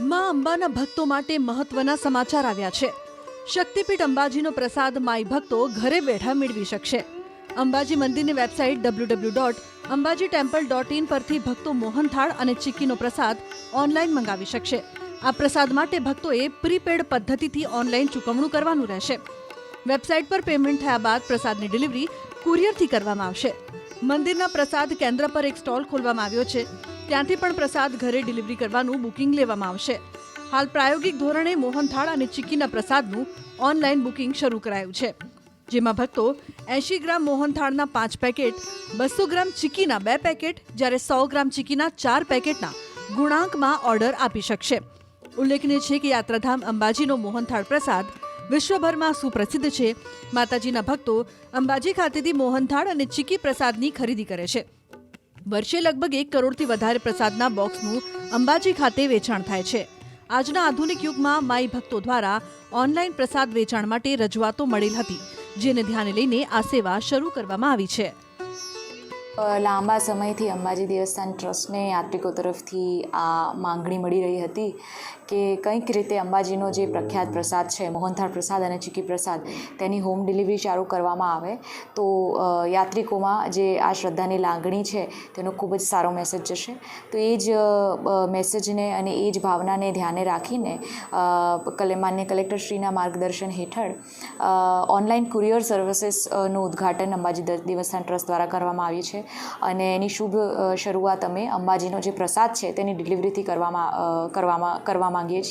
માં અંબાના ભક્તો માટે મહત્વના સમાચાર આવ્યા છે. શક્તિપીઠ અંબાજીનો પ્રસાદ માઈ ભક્તો ઘરે બેઠા મેળવી શકશે. અંબાજી મંદિરની website W W dot Ambaji temple dot in પરથી ભક્તો મોહનથાળ અને ચીકીનો પ્રસાદ ઓનલાઈન મંગાવી શકશે. આ પ્રસાદ માટે ભક્તોએ પ્રીપેડ પદ્ધતિથી ઓનલાઈન ચૂકવણું કરવાનું રહેશે. વેબસાઇટ પર પેમેન્ટ થયા બાદ પ્રસાદની ડિલિવરી કુરિયરથી કરવામાં આવશે. મંદિરના પ્રસાદ કેન્દ્ર પર એક સ્ટોલ ખોલવામાં આવ્યો છે. ત્યાંથી પણ પ્રસાદ ઘરે ડિલિવરી કરવાનું બુકિંગ લેવામાં આવશે. હાલ પ્રાયોગિક ધોરણે મોહનથાળ અને ચીકીના પ્રસાદનું ઓનલાઈન બુકિંગ શરૂ કરાયું છે. જેમાં ભક્તો એંશી ગ્રામ મોહનથાળના પાંચ પેકેટ, બસો ગ્રામ ચીકીના બે પેકેટ, જ્યારે સો ગ્રામ ચીકીના ચાર પેકેટના ગુણાંકમાં ઓર્ડર આપી શકશે. ઉલ્લેખનીય છે કે યાત્રાધામ અંબાજીનો મોહનથાળ પ્રસાદ વિશ્વભરમાં સુપ્રસિદ્ધ છે. માતાજીના ભક્તો અંબાજી ખાતેથી મોહનથાળ અને ચીકી પ્રસાદની ખરીદી કરે છે. વર્ષે લગભગ એક કરોડથી વધારે પ્રસાદના બોક્સનું અંબાજી ખાતે વેચાણ થાય છે. આજના આધુનિક યુગમાં માઈ ભક્તો દ્વારા ઓનલાઈન પ્રસાદ વેચાણ માટે રજૂઆતો મળેલ હતી, જેને ધ્યાને લઈને આ સેવા શરૂ કરવામાં આવી છે. લાંબા સમયથી અંબાજી દેવસ્થાન ટ્રસ્ટને યાત્રિકો તરફથી આ માંગણી મળી રહી હતી કે કંઈક રીતે અંબાજીનો જે પ્રખ્યાત પ્રસાદ છે, મોહનથાળ પ્રસાદ અને ચીકી પ્રસાદ, તેની હોમ ડિલિવરી ચાલુ કરવામાં આવે. તો યાત્રિકોમાં જે આ શ્રદ્ધાની લાગણી છે, તેનો ખૂબ જ સારો મેસેજ જશે. તો એ જ મેસેજને અને એ જ ભાવનાને ધ્યાને રાખીને માન્ય કલેક્ટરશ્રીના માર્ગદર્શન હેઠળ ઓનલાઈન કુરિયર સર્વિસીસનું ઉદ્ઘાટન અંબાજી દેવસ્થાન ટ્રસ્ટ દ્વારા કરવામાં આવ્યું છે. અને એની શુભ શરૂઆત અમે અંબાજીનો જે પ્રસાદ છે તેની ડિલિવરીથી કરવામાં કરવામાં, કરવા માંગીએ છીએ.